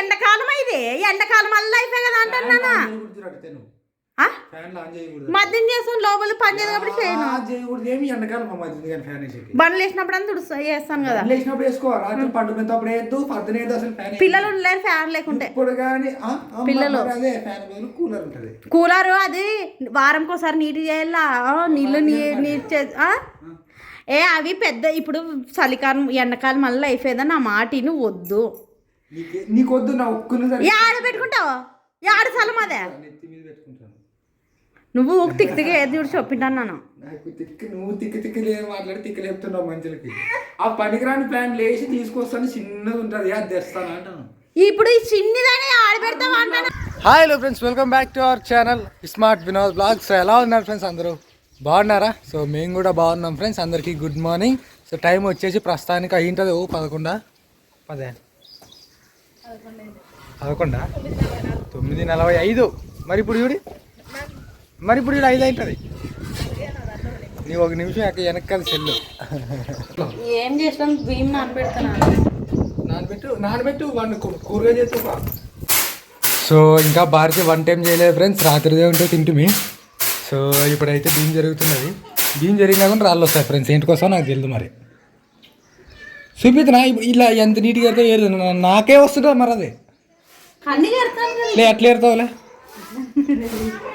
ఎండాకాలం అయితే ఎండాకాలం మళ్ళీ అయిపోయి కదా అంటున్నానా చేయకూడదు మద్యం చేస్తాను లోపల పని చేయదు కాబట్టి చేయను. బండ్లు వేసినప్పుడు అంతా చేస్తాను కదా. పిల్లలు ఉండలేరు ఫ్యాన్ లేకుంటే. పిల్లలు. కూలర్ ఉంటుంది. కూలరు అది వారంకి ఒకసారి నీటి చేయాలా? నీళ్ళు నీరు? ఏ అవి పెద్ద ఇప్పుడు చలికాలం ఎండాకాలం మళ్ళీ అయిపోయిందని నా మాటిని వద్దు. నీకొద్దు నా పెట్టుకుంటావు? స్థలం అదే? నెత్తి మీద పెట్టుకుంటాను. నువ్వు తిక్కి తిక్కి ఏది చూడు చెప్పింటాను నన్ను నాకు తిక్కి నువ్వు తిక్కి తిక్కి లేదు మాట్లాడి తిక్కి లేపుతున్నావు మనుషులకి ఆ పనికిరాని ప్లాన్ లేచి తీసుకొస్తాను చిన్నది ఉంటుంది. అది తెస్తాను అంటాను ఇప్పుడు ఈ చిన్నదాన్ని ఆడ పెడతావా అంటాను. Hi hello friends welcome back to our channel smart Vinod blogs ఎలా ఉన్నారు ఫ్రెండ్స్ అందరూ? బాగున్నారా? సో మేము కూడా బాగున్నాం ఫ్రెండ్స్ అందరికీ గుడ్ మార్నింగ్ సో టైం వచ్చేసి ప్రస్తుతానికి అయ్యింటుంది ఓ పదకొండా? పదే. పదకొండా తొమ్మిది నలభై ఐదు. మరి ఇప్పుడు చూడి. మరి ఇప్పుడు చూడు ఐదు అవుతుంది నీ ఒక నిమిషం అక్కడ వెనకాల సెల్లు. ఏం చేస్తాను భీమ్ నానబెడతాను? నానబెట్టు నానబెట్టు వాడిని కూరగా చేస్తూ సో ఇంకా భారతి వన్ టైం చేయలేదు ఫ్రెండ్స్ రాత్రిదే ఉంటే తింటుమి సో ఇప్పుడైతే భీమ్ జరుగుతున్నది. భీమ్ జరిగినా కూడా రాళ్ళు వస్తాయి ఫ్రెండ్స్ ఏంటికోసం నాకు తెలియదు మరి. చూపిద్దునా ఇప్పుడు ఇలా ఎంత నీట్గా అయితే ఏరు? నాకే వస్తుంటుంది మరి అది? లే ఎట్లా ఏరుతావులే.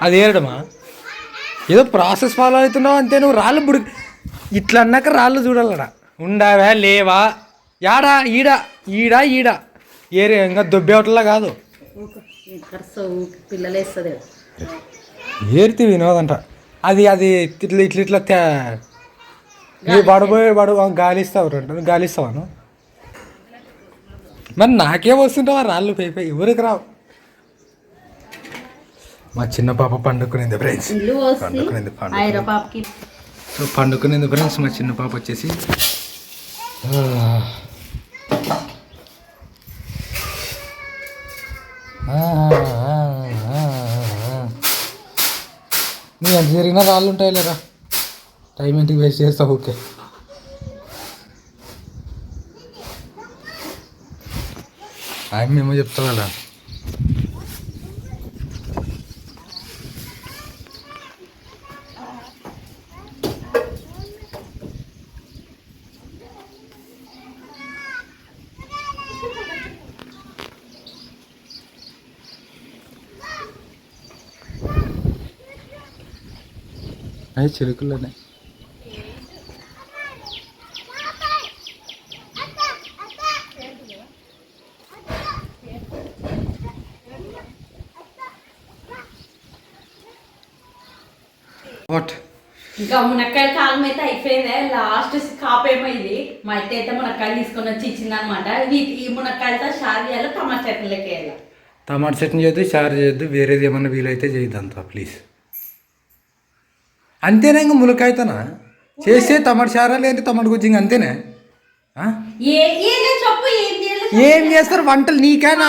అది ఏరడమా? ఏదో ప్రాసెస్ ఫాలో అవుతున్నావు అంతే నువ్వు రాళ్ళు బుడి ఇట్లా అన్నాక రాళ్ళు చూడాలడా ఉండావా లేవా? యాడా ఈడ? ఈడా ఈడ? ఏరే ఇంకా దొబ్బేవట్లా కాదు. ఏరితే వినోదంట. అది అది ఇట్లా ఇట్లా ఇట్లా తే- నీ పడబోయే పడు గాలిస్తావు రెండు గాలిస్తావాను మరి నాకే వస్తుంటావా రాళ్ళు పై పై ఎవరికి రావు? మా చిన్న పాప పండుకునేది ఫ్రెండ్స్. పండుకునేది పండు ఐర పాపకి. సో పండుకునేది ఫ్రెండ్స్ మా చిన్న పాప వచ్చేసి. నీ ఎంత జరిగినా రాళ్ళు ఉంటాయి లేరా టైం ఇంటికి వేస్ట్ చేస్తావు ఓకే ఆయన మేము చెప్తాం కదా అవి చిరుకులోనే ఇంకా మునక్కాయల కాలం అయితే అయిపోయిందే. లాస్ట్ కాపేమో ఇది మా అత్త అయితే మునక్కాయలు తీసుకొని వచ్చి ఇచ్చింది అనమాట ఈ మునక్కాయలతో షార్ చేయాలి టమాటా చట్నీలకి వేయాలి టమాటా చట్నీ చేయొద్దు చారు చేయొద్దు వేరేది ఏమన్నా వీలైతే చేయొద్దంతా ప్లీజ్ అంతేనా ఇంకా ములకాయతోనా చేస్తే టమాటా చారా లేదంటే టమాటా గుజ్జింగ్ అంతేనే? ఏ లేదు చేస్తారు? వంటలు నీకేనా?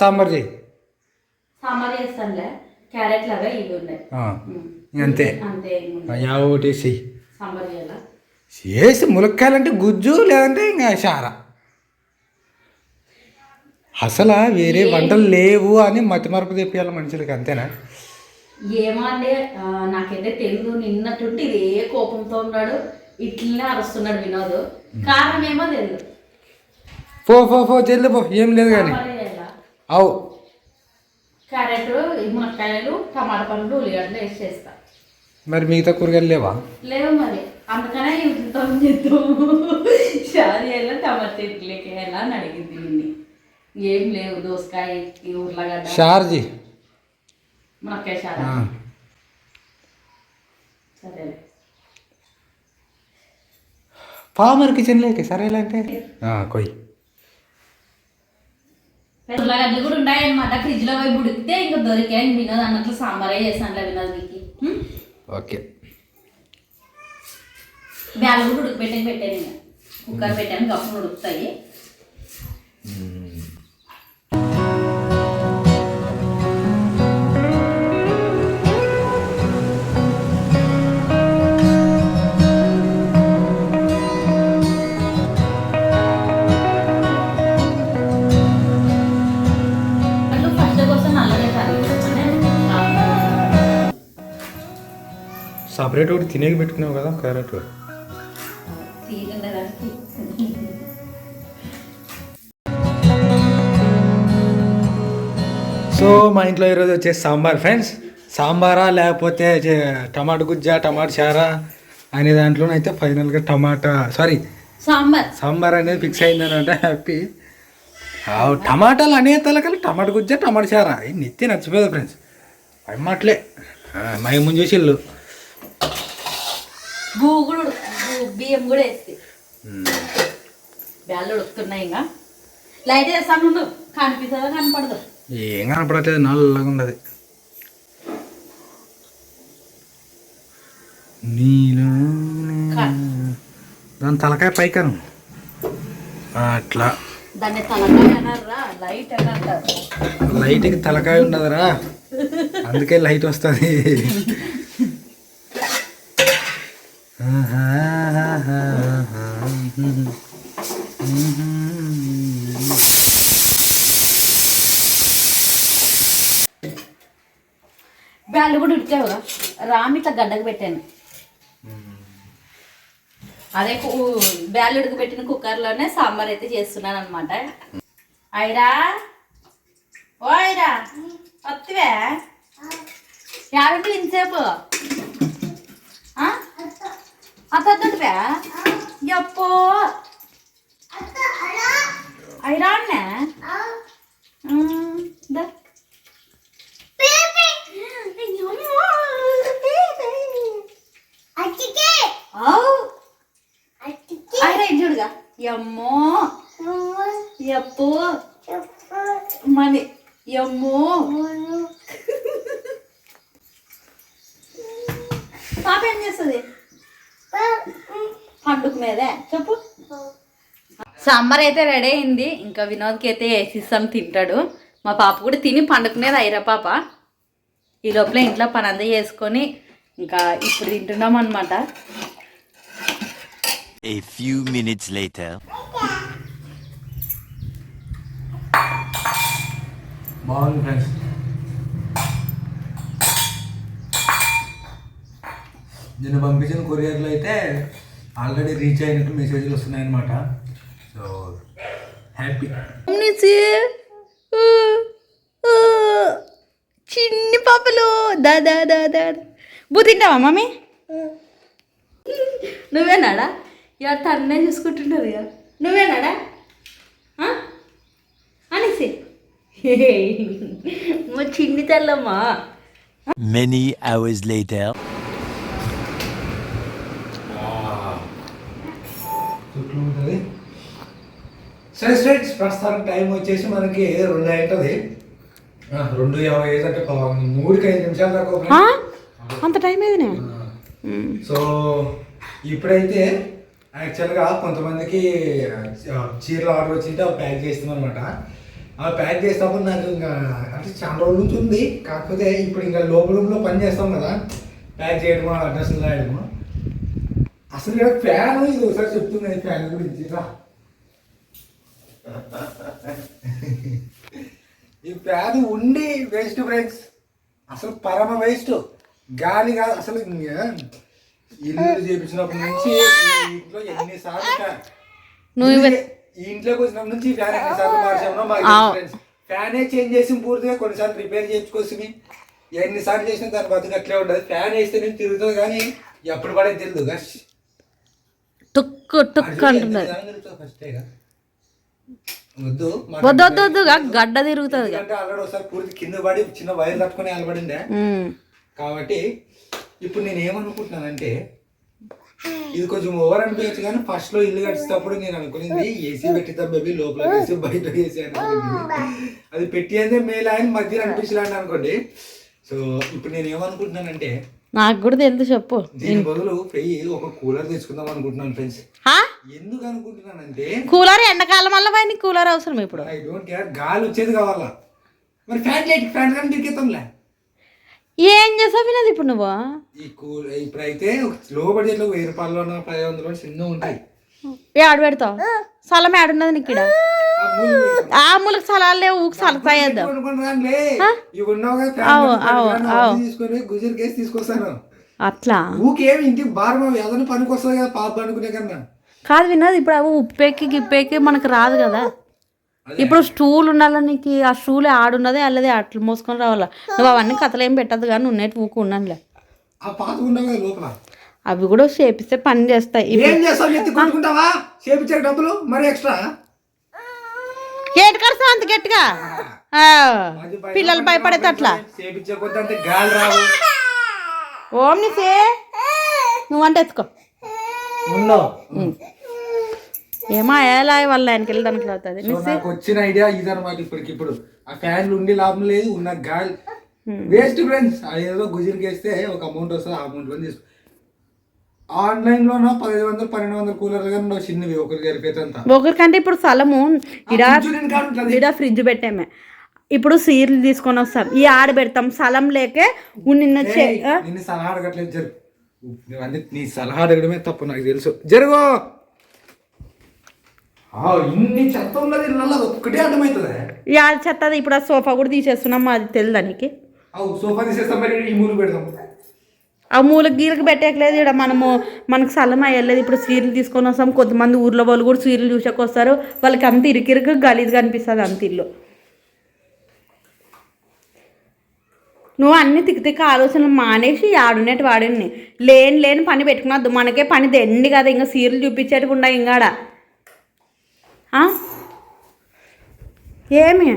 సాంబార్ చేయి. సాంబార్ చేస్తానులే. క్యారెట్ లాగా ఇవి ఉన్నాయి. ఇంక అంతే. అంతే. ఏముంది. ఆ, యా ఒకటి చెయ్యి చేసి ములక్కాయలంటే గుజ్జు లేదంటే ఇంకా చారా అసలు వేరే వంటలు లేవు అని మతిమరపు తెప్పియాలి మనుషులకి అంతేనా? ఏమో అంటే ఆ, నాకైతే తెలుగు నిన్నట్టుండి ఇదే కోపంతో ఉన్నాడు ఇట్లనే అరుస్తున్నాడు వినోద్. కారణం ఏమో తెలియదు పో పో పో జల్ది పో ఏం లేదు కానీ. అవు. క్యారెట్ ఈ మునక్కాయలు టమాటా పండ్లు ఉల్లిగడ్డలు వేసి చేస్తా. మరి మిగతా కూరగాయలు లేవా? లేవు మరి. అందుకనే ఇంట్లో చేద్దాము షాదీలో టమాటా చెట్లకి వేయాలా అని అడిగింది నిన్ను. ఏం లేవు దోసకాయ ఈ ఉర్లగడ్డ. షార్జీ. మునక్కాయ షార సరేలే ఫార్మర్ కిచెన్ లేక సరేలే అంటే కొయ్యి ఉర్లగడ్డలు కూడా ఉన్నాయన్నమాట. ఫ్రిడ్జ్లో పోయి ఉడికితే ఇంకా దొరికాయి వినోద్. అన్నట్లు సాంబారే చేస్తానులే వినోద్ మీకు ఓకే. బ్యాలు కూడా ఉడికిపెట్టాను పెట్టాను ఇంకా. కుక్కర్ పెట్టాను గప్పుడు ఉడుకుతాయి. సపరేట్ ఒకటి తినేకి పెట్టుకున్నావు కదా క్యారెట్ సో మా ఇంట్లో ఈరోజు వచ్చేసి సాంబార్ ఫ్రెండ్స్ సాంబారా లేకపోతే టమాటా గుజ్జా టమాటా చారా అనే దాంట్లోనైతే ఫైనల్గా టమాటా సారీ సాంబార్. సాంబార్ అనేది ఫిక్స్ అయిందని అంటే హ్యాపీ టమాటాలు అనే తలకలు టమాటా గుజ్జా టమాటా చారా. నెత్తి నచ్చిపోయేది ఫ్రెండ్స్ అవి మాటలే మై ముంజేసి బియ్యం కూడా వేస్తే బ్యాళ్ళు ఉడుకుతున్నాయి ఇంకా. లైట్ వేస్తాను ఉండు. కనిపిస్తుందో కనపడదు? ఏం కనపడట్లేదు నల్లగా ఉండదు నీలో దాని తలకాయ పైకను. అట్లా. దాన్ని తలకాయ లైట్ అంటారు లైట్కి తలకాయ ఉండదురా. అందుకే లైట్ వస్తుంది. బ్యాళ్ళు కూడా ఉడికావు కదా. రామి ఇట్లా గడ్డకు పెట్టాను. అదే కు- బ్యాళ్ళు ఉడకబెట్టిన కుక్కర్లోనే సాంబార్ అయితే చేస్తున్నాను అనమాట ఐరా? ఓ ఐరా వస్తువే యాభై ఇంతసేపు? అత్తద్దువే ఎప్పో ఐరా అన్నే దా ఆయన చూడుగా ఎమ్మో ఎప్పు మని ఎమ్మో పాప ఏం చేస్తుంది పండుగ మీదే చెప్పు సాంబార్ అయితే రెడీ అయింది. ఇంకా వినోద్కి అయితే వేసిస్తాం తింటాడు. మా పాప కూడా తిని పండుకునేది అయిరా పాప. ఈ లోపల ఇంట్లో పని అంతా చేసుకొని ఇంకా ఇప్పుడు తింటున్నాం అనమాట A few minutes later. బాగుంది ఫ్రెండ్స్. నిన్న పంపించిన కొరియర్లో అయితే ఆల్రెడీ రీచ్ అయినట్టు మెసేజ్లు వస్తున్నాయి అనమాట సో హ్యాపీ. చిన్ని పాపలు. దా దా దా దా. బూ తింటావా మమ్మీ? నువ్వేనాడా ఇక తన్నే చూసుకుంటున్నారు ఇక. నువ్వేనాడా ఆ? అనేసి. మా చిన్ని తెల్లమ్మా. Many hours later. చుట్టూ ఉంటుంది సరే ఫ్రెండ్స్ ప్రస్తుతానికి టైం వచ్చేసి మనకి రెండు అవుతుంది రెండు యాభై ఐదు అంటే మూడుకి ఐదు నిమిషాలు దాకా? అంత టైం ఏదినే? సో ఇప్పుడైతే యాక్చువల్గా కొంతమందికి చీరలు ఆర్డర్ వచ్చింటే అవి ప్యాక్ చేస్తాం అనమాట అవి ప్యాక్ చేసినప్పుడు నాకు ఇంకా అంటే చాలా రోజుల నుంచి ఉంది. కాకపోతే ఇప్పుడు ఇంకా లోపల రూమ్లో పని చేస్తాం కదా ప్యాక్ చేయడము అడ్రస్లు రాయడము. అసలు ఇక్కడ ఫ్యాన్ ఇది ఒకసారి చెప్తుంది ఫ్యాన్ గురించి. ఈ ఫ్యాన్ ఉండి వేస్ట్ ఫ్రెండ్స్ అసలు పరమ వేస్ట్ గాలి కాదు అసలు ఇల్లు చేపించినప్పటి నుంచి ఇంట్లో ఎన్నిసార్లు నువ్వు ఈ ఇంట్లోకి వచ్చినప్పటి నుంచి ఫ్యాన్ ఎన్నిసార్లు మార్చామో మాకు ఫ్యానే చేంజ్ చేసి పూర్తిగా కొన్నిసార్లు రిపేర్ చేయించుకోసం ఎన్నిసార్లు చేసినా దాని బతుకు అట్లే ఉండదు. ఫ్యాన్ వేస్తే నేను తిరుగుతుంది కానీ ఎప్పుడు పడే తెలియదు అంటున్నది ఫస్టేగా వద్దు వద్దు వద్దు గడ్డ తిరుగుతుంది. ఆల్రెడీ ఒకసారి పూర్తి కింద పడి చిన్న వైర్ తట్టుకొని నిలబడిందే కాబట్టి ఇప్పుడు నేను ఏమనుకుంటున్నానంటే ఇది కొంచెం ఓవర్ అనిపించచ్చు కానీ ఫస్ట్లో ఇల్లు కట్టినప్పుడు నేను అనుకునేది ఏసీ పెట్టిద్దాం బేబీ లోపల వేసి బయట వేసి అనుకునేది. అది పెట్టి అయితే మేలు ఆయన మధ్యలో అనిపించలేండి అనుకోండి. సో ఇప్పుడు నేను ఏమనుకుంటున్నానంటే నాకు కూడా తెలుసు చెప్పు. దీని బదులు పెయ్యి ఒక కూలర్ తెచ్చుకుందాం అనుకుంటున్నాను ఫ్రెండ్స్? ఎందుకు అనుకుంటున్నానంటే కూలర్ ఎండాకాలం వల్ల పైన కూలర్ అవసరం ఇప్పుడు. ఐ డోంట్ కేర్ గాలి వచ్చేది కావాలా? మరి ఫ్యాన్ లైట్ ఫ్యాన్ కానీ తిరిగేద్దాంలే. ఏం చేసావు వినది ఇప్పుడు నువ్వు? ఈ కూల్ ఇప్పుడైతే లో బడ్జెట్లో వెయ్యి రూపాయల్లో పది వందలు చిన్న ఉంటాయి. ఏడు పెడతావు? స్థలం ఏడున్నది నీకు ఇక్కడ ఆ మూలకి స్థలాలు లేవు ఊకి సలతాయేద్దాం తీసుకొని గుజర్ కేసు తీసుకొస్తాను. అట్లా? ఊకేమి ఇంటికి భారం ఏదైనా పనికి వస్తుంది కదా పాప అనుకునే కన్నా. కాదు వినోద్ ఇప్పుడు అవి ఉప్పేకి గిప్పేకి మనకు రాదు కదా. ఇప్పుడు స్టూల్ ఉండాలి నీకు ఆ స్టూల్ ఆడున్నదే అల్లదే అట్లా మోసుకొని రావాలా? నువ్వు అవన్నీ కథలు ఏం పెట్టద్దు కానీ ఉన్నట్టు ఊకు ఉన్నానులే అవి కూడా చేపిస్తే పని చేస్తాయి. డబ్బులు మరి ఎక్స్ట్రా? కడతావు అంత గట్టిగా? పిల్లలు భయపడేది అట్లా చేపించే కొద్ది అంతే గాలి రావు. ఓం నిసే నువ్వంటే ఎత్తుకో. ఏమో ఎలా వాళ్ళ ఆయనకి వెళ్ళడానికి అవుతుంది నాకు వచ్చిన ఐడియా ఇదన్నమాట ఇప్పటికి ఇప్పుడు. ఆ ఫ్యాన్లు ఉండి లాభం లేదు ఉన్న గాలి. వేస్ట్ ఫ్రెండ్స్ ఏదో గుజిరికి వేస్తే ఒక అమౌంట్ వస్తుంది ఆ అమౌంట్లో తీసుకో. ఆన్లైన్లో పదిహేను వందలు పన్నెండు వందల కూలర్లు కానీ నువ్వు చిన్నవి ఒకరికి జరిపేదంతా ఒకరికంటే ఇప్పుడు స్థలము ఇడ ఫ్రిడ్జ్ పెట్టామే. ఇప్పుడు సీర్లు తీసుకొని వస్తాం ఈ ఆడ పెడతాం స్థలం లేకే నిన్న? నిన్ను సలహా అడగట్లేదు జరుగు. నువ్వన్నీ నీ సలహా అడగడమే తప్పు నాకు తెలుసు. జరుగు! ఆ, ఇన్ని చెత్త ఉన్నది ఒక్కటే అర్థమవుతుంది? చెత్తది. ఇప్పుడు ఆ సోఫా కూడా తీసేస్తున్నాం అది తెలియదు దానికి. సోఫా తీసేస్తాం మరి ఈ మూలు పెడదాం. ఆ మూల గీలకు పెట్టేయట్లేదు ఇక్కడ మనము మనకు స్థలం అయ్యలేదు. ఇప్పుడు సీరియల్ తీసుకొని వస్తాం. కొంతమంది ఊర్లో వాళ్ళు కూడా సీరియల్ చూసాక వస్తారు వాళ్ళకి అంత ఇరికిరికి గలీజ్గా అనిపిస్తుంది అంత ఇల్లు. నువ్వు అన్ని తిక్కి తిక్క ఆలోచనలు మానేసి ఆడునేటి వాడిని లేని లేని పని పెట్టుకున్నద్దు మనకే పని దండి కదా. ఇంకా సీరియల్ చూపించేటకుండా ఇంకాడ. ఆ? ఏమి?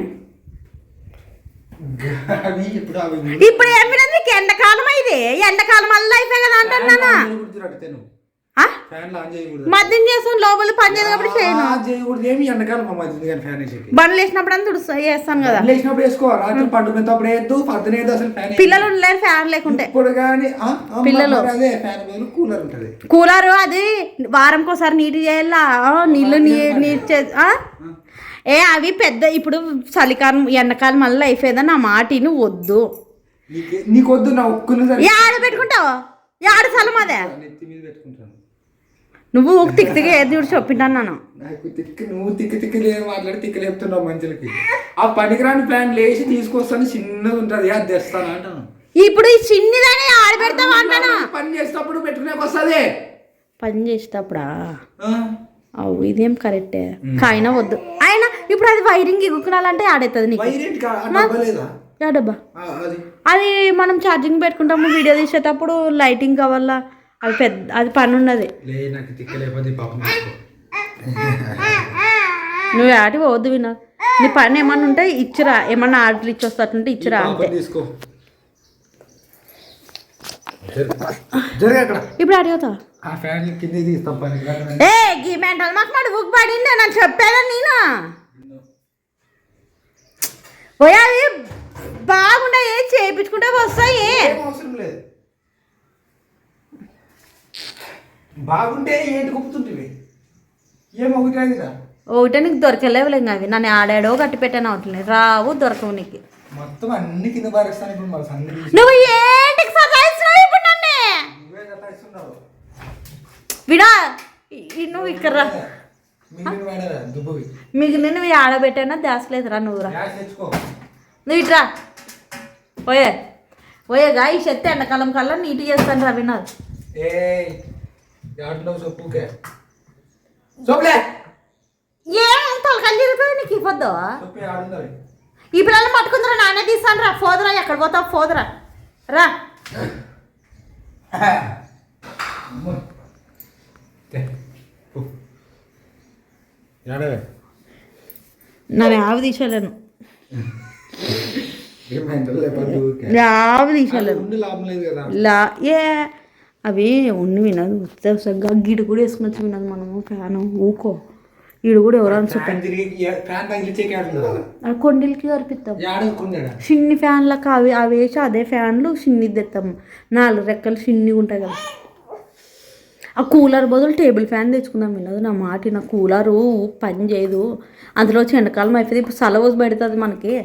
ఇప్పుడు అవి ఇప్పుడు ఏం వినదు నీకు? ఎండాకాలం ఇది? ఎండాకాలం మళ్ళీ అయిపోయి కదా అంటున్నానా? మద్యం చేస్తాను లోపల పని చేయదు కాబట్టి చేయను. ఆన్ చేయకూడదు. ఏమి ఎండకాలం మా మధ్య కానీ ఫ్యాన్ వేసేకి? బండ్లు వేసినప్పుడు అంతా తుడుస్తా చేస్తాను కదా. లేచినప్పుడు వేసుకో రాత్రి పండుకునేటప్పుడు వేయద్దు పొద్దున వేయద్దు అసలు ఫ్యాన్ పిల్లలు ఉండలేరు ఫ్యాన్ లేకుంటే. ఇప్పుడు కానీ పిల్లలు. అదే ఫ్యాన్ బదులు కూలర్ ఉంటుంది. కూలర్ అది వారంకి ఒకసారి నీటి చేయాలా? నీళ్ళు నీరు చే? ఏ అవి పెద్ద ఇప్పుడు చలికాలం ఎండాకాలం మళ్ళీ అయిపోయిందని నా మాటిని వద్దు. నీకు నీకు వద్దు నా ఏ ఆడ పెట్టుకుంటావు? ఆడ స్థలం అదే? పెట్టుకుంటాను. నువ్వు తిక్కి తిక్కి ఏది చూడు చెప్పింటాను నేను నాకు తిక్కి నువ్వు తిక్కి తిక్కి లేదు మాట్లాడి తిక్కి లేపుతున్నావు మనుషులకి. ఆ పనికిరాని ప్లాన్ లేచి తీసుకొస్తాను చిన్నది ఉంటుంది అది తెస్తాను అంటాను ఇప్పుడు ఈ చిన్నదాన్ని ఆడ పెడతావా అంటాను? పని చేసేటప్పుడు పెట్టుకునే వస్తుంది. పని చేసేటప్పుడా? అవు ఇదేం కరెక్టే? కాయినా వద్దు. అయినా ఇప్పుడు అది వైరింగ్ ఇగుకునాలంటే ఆడవుతుంది నీకు. డబ్బా అది. మనం ఛార్జింగ్ పెట్టుకుంటాము వీడియో తీసేటప్పుడు లైటింగ్ కావాలా? అది పెద్ద అది పని ఉన్నది లే నాకు తిక్క లేకపోతే పాపం తీసుకో. నువ్వు ఆటి పోవద్దు వినా. నీ పని ఏమన్నా ఉంటే ఇచ్చిరా. ఏమన్నా ఆర్డర్ ఇచ్చి వస్తాటుంటే ఇచ్చిరా అంతే. తీసుకో. జరిగే అక్కడ. ఇప్పుడు అడిగవుతావా ఆ ఫ్యాన్ కింద తీస్తాం పనికిరాని ఏ గీ మెంటల్ మాకు మరి బుక్ పడింది నన్ను చెప్పేదా నేను? ఓయ్ అవి బాగుంటాయి చేయించుకుంటే వస్తాయి. ఏం అవసరం లేదు. బాగుంటే ఏంటి గుప్పుతుంటివి? ఏం ఒకటి అదిరా ఒకటే నీకు దొరకలేవులే ఇంకా అవి నన్ను ఆడాడో కట్టి పెట్టాను అవుట్లేదు రావు దొరకవు నీకు. మొత్తం అన్ని కింద పారేస్తాను ఇప్పుడు మరి సంగతి తీసి. నువ్వు ఏంటికి సతాయిస్తున్నావు ఇప్పుడు నన్ను? నువ్వే కట్టాయిస్తున్నావు విడా నువ్వు ఇక్కడ రా. మిగిలిన నువ్వు ఆడబెట్టానా? దాసలేదురా నువ్వురా నువ్వు ఇట్రా ఓయే ఓయేగా ఈ చెత్త ఎండాకాలం కల్లా నీట్ చేస్తాను రా వినోద్. ఏ దాంట్లో సొప్పుకే. సొప్పులే. ఏం తలకాలు తిరుగుతుంది నీకు ఇవ్వద్దు. ఈ పిల్లల్ని పట్టుకుందిరా నానే తీస్తాను రా. ఫోదరా ఎక్కడ పోతావు? ఫోదరా రా. నన్ను ఆవి తీసేలేను. ఆవి తీసేలేను ఉండి లాభం లేదు కదా. లా ఏ అవి ఉండి వినదు. ఉత్తగా గిడు కూడా వేసుకుని వచ్చి వినదు మనము ఫ్యాన్ ఊకో. ఈడు కూడా ఎవరైనా అది కొండిలకి కరిపిస్తాం ఏడనుకుందా చిన్ని ఫ్యాన్లకు అవి అవి వేసి అదే ఫ్యాన్లు చిన్ని తెస్తాం నాలుగు రెక్కలు చిన్నగా ఉంటాయి కదా. ఆ కూలర్ బదులు టేబుల్ ఫ్యాన్ తెచ్చుకుందాం వినదు. నా మాట నా కూలరు పని చేయదు. అందులో వచ్చి ఎండాకాలం అయిపోయింది ఇప్పుడు సలవోసి పెడుతుంది మనకి.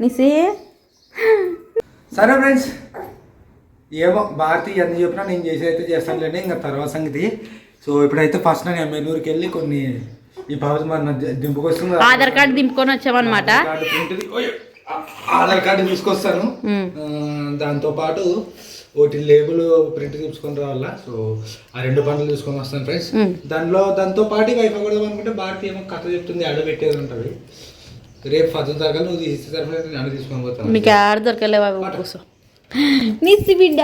నిసే? సరే ఫ్రెండ్స్. ఏమో భారతి ఎంత చెప్పినా నేను చేసి అయితే చేస్తానులేండి ఇంకా తర్వాత సంగతి. సో ఇప్పుడైతే ఫస్ట్ నేను ఎమ్మెల్యూరుకి వెళ్ళి కొన్ని ఈ పాప మన దింపుకొస్తుంది ఆధార్ కార్డు దింపుకొని వచ్చామన్నమాట. ఆధార్ కార్డు తీసుకొస్తాను. దాంతో పాటు ఒకటి లేబుల్ ప్రింట్ తీసుకొని రావాలా. సో ఆ రెండు పనులు తీసుకొని వస్తాను ఫ్రెండ్స్. దానిలో దాంతో పాటు వైఫై కూడా అనుకుంటే భారతీయ ఏమో కథ చెప్తుంది ఆడ పెట్టేది ఉంటుంది. రేపు పద్దెనిమిది తరగతి నువ్వు తీసే తరఫున నేను అన్న తీసుకొని పోతాను. మీకు ఆడ దొరకలేవా కూర్చో. నిసి బిడ్డ.